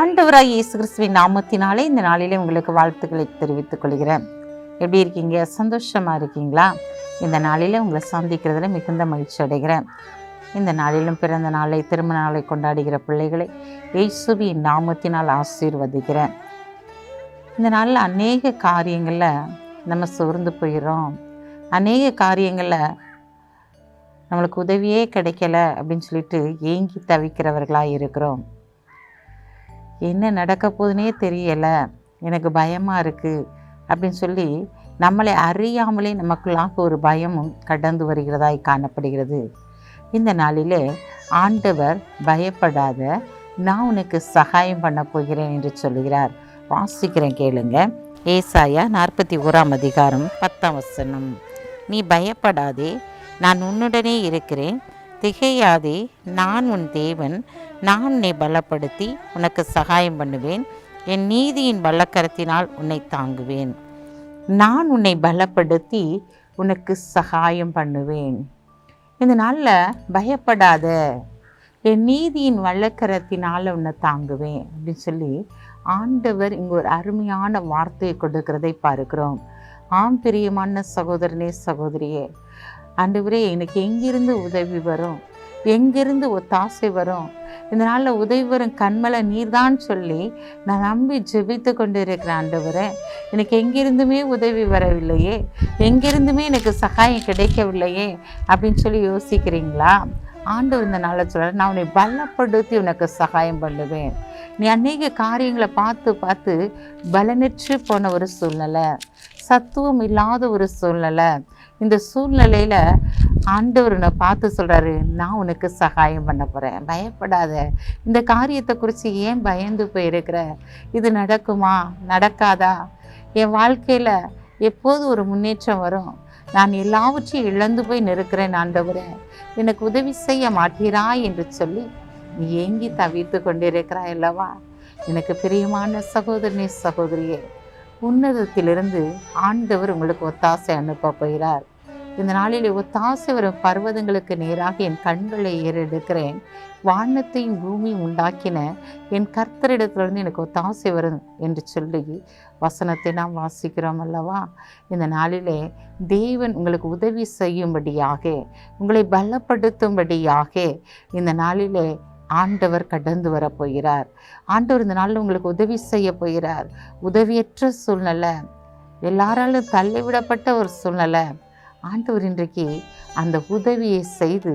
ஆண்டவராக இயேசு கிறிஸ்துவின் நாமத்தினாலே இந்த நாளிலே உங்களுக்கு வாழ்த்துக்களை தெரிவித்துக் கொள்கிறேன். எப்படி இருக்கீங்க? சந்தோஷமாக இருக்கீங்களா? இந்த நாளிலே உங்களை சந்திக்கிறதுல மிகுந்த மகிழ்ச்சி அடைகிறேன். இந்த நாளிலும் பிறந்த நாளை திருமண நாளை கொண்டாடுகிற பிள்ளைகளை இயேசுவின் நாமத்தினால் ஆசீர்வதிக்கிறேன். இந்த நாளில் அநேக காரியங்களில் நம்ம சோர்ந்து போயிடுறோம். அநேக காரியங்களில் நம்மளுக்கு உதவியே கிடைக்கல அப்படின்னு சொல்லிட்டு ஏங்கி தவிக்கிறவர்களாக இருக்கிறோம். என்ன நடக்க போகுதுனே தெரியலை. எனக்கு பயமாக இருக்குது அப்படின்னு சொல்லி நம்மளை அறியாமலே நமக்குள்ளாக ஒரு பயமும் கடந்து வருகிறதாய் காணப்படுகிறது. இந்த நாளிலே ஆண்டவர் பயப்படாத நான் உனக்கு சகாயம் பண்ண போகிறேன் என்று சொல்லுகிறார். வாசிக்கிறேன் கேளுங்க. ஏசாயா நாற்பத்தி ஓராம் அதிகாரம் பத்தாம் வசனம். நீ பயப்படாதே நான் உன்னுடனே இருக்கிறேன். திகையாதே நான் உன் தேவன் நான் உன்னை பலப்படுத்தி உனக்கு சகாயம் பண்ணுவேன். என் நீதியின் பலக்கரத்தினால் உன்னை தாங்குவேன். நான் உன்னை பலப்படுத்தி உனக்கு சகாயம் பண்ணுவேன். இந்த நாளில் பயப்படாத என் நீதியின் வல்லக்கரத்தினால் உன்னை தாங்குவேன் அப்படின்னு சொல்லி ஆண்டவர் இங்கே ஒரு அருமையான வார்த்தையை கொடுக்கிறதை பார்க்கிறோம். ஆம் பிரியமான சகோதரனே சகோதரியே ஆண்டவரே எனக்கு எங்கிருந்து உதவி வரும்? எங்கிருந்து ஒத்தாசை வரும்? இந்த நாளில் உதவி வரும் கண்மலை நீர்தான் சொல்லி நான் நம்பி ஜெபித்து கொண்டு இருக்கிறேன் ஆண்டவரே எனக்கு எங்கிருந்துமே உதவி வரவில்லையே எங்கிருந்துமே எனக்கு சகாயம் கிடைக்கவில்லையே அப்படின்னு சொல்லி யோசிக்கிறீங்களா? ஆண்டவர் இந்த நாளில் சொல்கிறார் நான் உன்னை பலப்படுத்தி உனக்கு சகாயம் பண்ணுவேன். நீ அநேக காரியங்களை பார்த்து பார்த்து பலனற்று போன ஒரு சூழ்நிலை சத்துவம் இல்லாத ஒரு சூழ்நிலை இந்த சூழ்நிலையில் ஆண்டவர் உன்னை பார்த்து சொல்கிறாரு நான் உனக்கு சகாயம் பண்ண போகிறேன் பயப்படாத. இந்த காரியத்தை குறித்து ஏன் பயந்து போயிருக்கிற? இது நடக்குமா? நடக்காதா? என் வாழ்க்கையில் எப்போது ஒரு முன்னேற்றம் வரும்? நான் எல்லாவற்றையும் இழந்து போய் நிற்கிறேன் ஆண்டவரே. எனக்கு உதவி செய்ய மாட்டீரா என்று சொல்லி நீ ஏங்கி தவித்து கொண்டிருக்கிறாய் அல்லவா? எனக்கு பிரியமான சகோதரனே சகோதரியே. உன்னதத்திலிருந்து ஆண்டவர் உங்களுக்கு ஒத்தாசை அனுப்ப போகிறார். இந்த நாளில் ஒத்தாசை வரும் பர்வதங்களுக்கு நேராக என் கண்களை ஏறெடுக்கிறேன். வானத்தையும் பூமியும் உண்டாக்கின என் கர்த்தரிடத்திலிருந்து எனக்கு ஒத்தாசை வரும் என்று சொல்லி வசனத்தை நாம் வாசிக்கிறோம் அல்லவா? இந்த நாளிலே தேவன் உங்களுக்கு உதவி செய்யும்படியாக உங்களை பலப்படுத்தும்படியாக இந்த நாளிலே ஆண்டவர் கடந்து வர போகிறார். ஆண்டவர் இந்த நாளில் உங்களுக்கு உதவி செய்ய போகிறார். உதவியற்ற சூழ்நிலை. எல்லாராலும் தள்ளிவிடப்பட்ட ஒரு சூழ்நிலை. ஆண்டவர் இன்றைக்கு அந்த உதவியை செய்து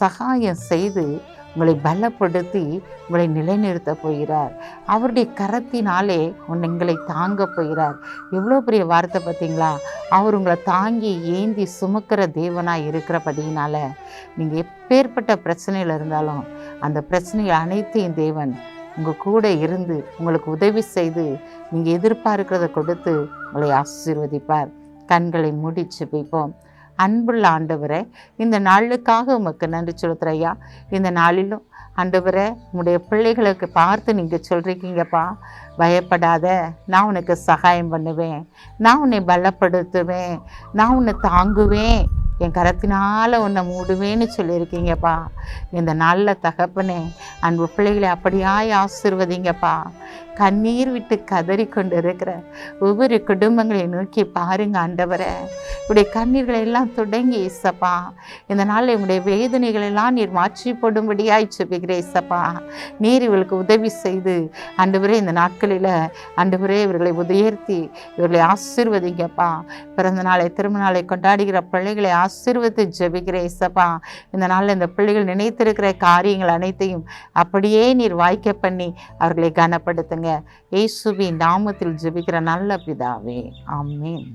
சகாயம் செய்து உங்களை பலப்படுத்தி உங்களை நிலைநிறுத்த போகிறார். அவருடைய கரத்தினாலே உன் எங்களை தாங்க போகிறார். எவ்வளோ பெரிய வார்த்தை பார்த்தீங்களா? அவர் உங்களை தாங்கி ஏந்தி சுமக்கிற தேவனாக இருக்கிறபடியினால நீங்கள் எப்பேற்பட்ட பிரச்சனையில் இருந்தாலும் அந்த பிரச்சனைகள் அனைத்தையும் தேவன் உங்கள் கூட இருந்து உங்களுக்கு உதவி செய்து நீங்கள் எதிர்பார்க்கிறத கொடுத்து உங்களை ஆசீர்வதிப்பார். கண்களை மூடி ஜெபிப்போம் அன்புள்ள ஆண்டவரே இந்த நாளுக்காக உமக்கு நன்றி சொல்கிறையா இந்த நாளிலும் ஆண்டவரே உங்களுடைய பிள்ளைகளுக்கு பார்த்து நீங்கள் சொல்கிறீங்கப்பா பயப்படாத நான் உனக்கு சகாயம் பண்ணுவேன். நான் உன்னை பலப்படுத்துவேன். நான் உன்னை தாங்குவேன். என் கரத்தினால் உன்னை மூடுவேன்னு சொல்லியிருக்கீங்கப்பா. இந்த நாளில் தகப்பனே அன்பு பிள்ளைகளை அப்படியாய் ஆசிர்வதிங்கப்பா. கண்ணீர் விட்டு கதறி கொண்டு இருக்கிற ஒவ்வொரு குடும்பங்களை நோக்கி பாருங்க ஆண்டவரை. உடைய கண்ணீர்களை எல்லாம் தொடங்கி இசப்பா இந்த நாளில் உங்களுடைய வேதனைகள் எல்லாம் நீர் மாற்றி போடும்படியாய் சொல்லுகிற இசப்பா நீர் இவளுக்கு உதவி செய்து அன்றுவரே இந்த நாட்களில் அன்றுவரே இவர்களை உயர்த்தி இவர்களை ஆசீர்வதிங்கப்பா. பிறந்த நாளை திருமண நாளை கொண்டாடுகிற பிள்ளைகளை ஆசீர்வதி ஜெபிக்கிறேன் இசப்பா இந்த நாளில் இந்த பிள்ளைகள் நினைத்திருக்கிற காரியங்கள் அனைத்தையும் அப்படியே நீர் வாய்க்க பண்ணி அவர்களை கனப்படுத்துங்க. இயேசுவின் நாமத்தில் ஜெபிக்கிற நல்ல பிதாவே. ஆமீன்.